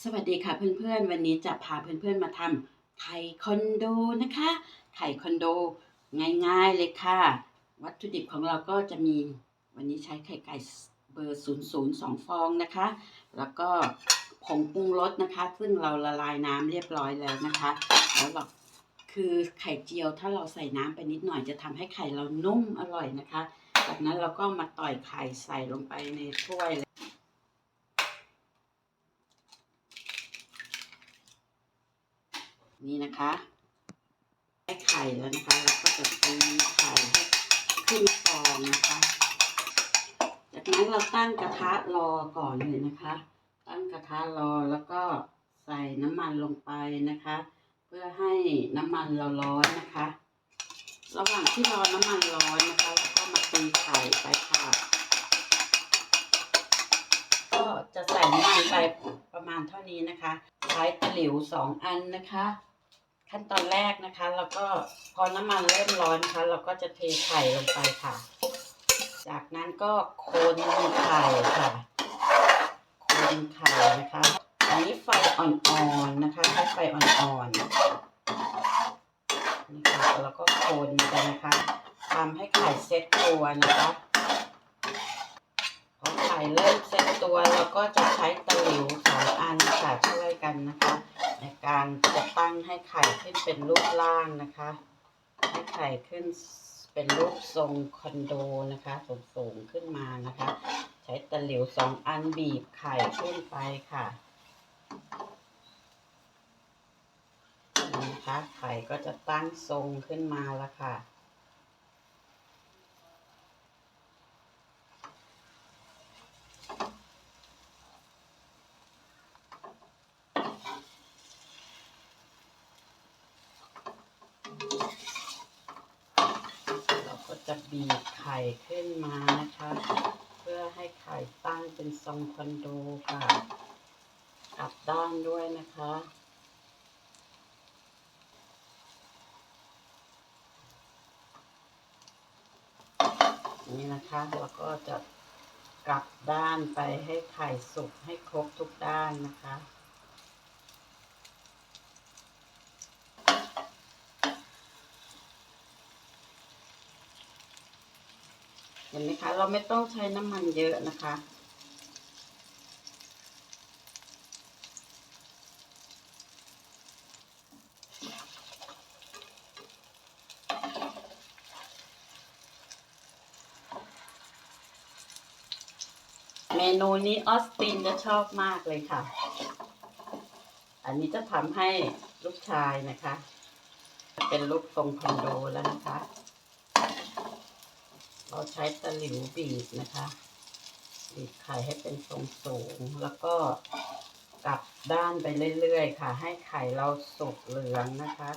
สวัสดีค่ะเพื่อนๆ วันนี้จะพาเพื่อนๆมาทำไข่คอนโดนะคะ ไข่คอนโดง่ายๆเลยค่ะ วัตถุดิบของเราก็จะมีวันนี้ใช้ไข่ไก่เบอร์ 002 ฟองนะคะ แล้วก็ผงปรุงรสนะคะ ซึ่งเราละลายน้ำเรียบร้อยแล้วนะคะ แล้วเราคือไข่เจียวถ้าเราใส่น้ำไปนิดหน่อยจะทำให้ไข่เรานุ่มอร่อยนะคะ จากนั้นเราก็มาต่อยไข่ใส่ลงไปในถ้วยเลย นี่นะคะได้ไข่แล้วนะคะแล้วก็จะตีไข่ให้ขึ้นฟองนะคะ จากนั้นเราตั้งกระทะรอก่อนเลยนะคะ ตั้งกระทะรอแล้วก็ใส่น้ำมันลงไปนะคะ เพื่อให้น้ำมันเราร้อนนะคะ ระหว่างที่รอน้ำมันร้อนนะคะเราก็มาตีไข่ไปค่ะก็จะใส่น้ำมันไปประมาณเท่านี้นะคะ ใช้ตะหลิวสองอันนะคะ ขั้นตอนแรกนะคะ แล้วก็พอน้ำมันเริ่มร้อนนะคะ เราก็จะเทไข่ลงไปค่ะ จากนั้นก็คนไข่ค่ะ คนไข่นะคะ อันนี้ไฟอ่อนๆนะคะใช้ไฟอ่อนๆนี่ค่ะแล้วก็คนไปนะคะทำให้ไข่เซ็ตตัวนะคะพอไข่เริ่มเซ็ตตัวเราก็จะใช้ตะหลิวสองอันค่ะช่วยกันนะคะ ในการจะตั้งให้ไข่ขึ้น เป็นรูปร่างนะคะให้ไข่ขึ้นเป็นรูปทรงคอนโดนะคะสูงๆขึ้นมานะคะ ใช้ตะหลิวสองอันบีบไข่ขึ้นไปค่ะนี่นะคะไข่ก็จะตั้งทรงขึ้นมาแล้วค่ะ เราก็จะบีบไข่ขึ้นมานะคะ เพื่อให้ไข่ตั้งเป็นทรงคอนโดค่ะกลับด้านด้วยนะคะนี่นะคะแล้วก็จะกลับด้านไปให้ไข่สุกให้ครบทุกด้านนะคะ เห็นไหมคะ เราไม่ต้องใช้น้ำมันเยอะนะคะ เมนูนี้ออสตินจะชอบมากเลยค่ะ อันนี้จะทำให้ลูกชายนะคะ เป็นลูกทรงคอนโดแล้วนะคะ เราใช้ตะหลิวบีบนะคะบีบไข่ให้เป็นทรงสูง แล้วก็กลับด้านไปเรื่อยๆค่ะ ให้ไข่เราสุกเหลืองนะคะ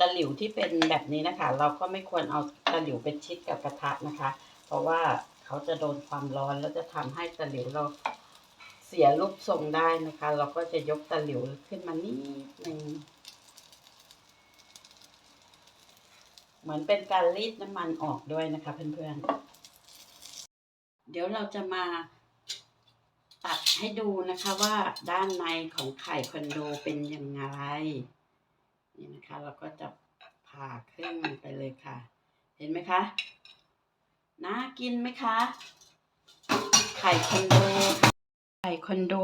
ตะหลิวที่เป็นแบบนี้นะคะ เราก็ไม่ควรเอาตะหลิวไปชิดกับกระทะนะคะ เพราะว่าเขาจะโดนความร้อนแล้วจะทำให้ตะหลิวเราเสียรูปทรงได้นะคะ เราก็จะยกตะหลิวขึ้นมานิดนึง เหมือนเป็นการรีดน้ำมันออกด้วยนะคะเพื่อนๆ เดี๋ยวเราจะมาตัดให้ดูนะคะว่าด้านในของไข่คอนโดเป็นยังไง นี่นะคะเราก็จะผ่าครึ่งมันไปเลยค่ะ เห็นไหมคะน่ากินไหมคะ ไข่คอนโด ไข่คอนโด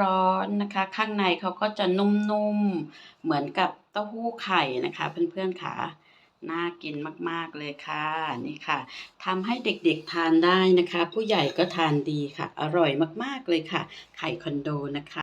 ร้อนๆนะคะ ข้างในเขาก็จะนุ่มๆ เหมือนกับเต้าหู้ไข่นะคะเพื่อนๆค่ะ น่ากินมากๆเลยค่ะนี่ค่ะทำให้เด็กๆทานได้นะคะ ผู้ใหญ่ก็ทานดีค่ะ อร่อยมากๆเลยค่ะ ไข่คอนโดนะคะ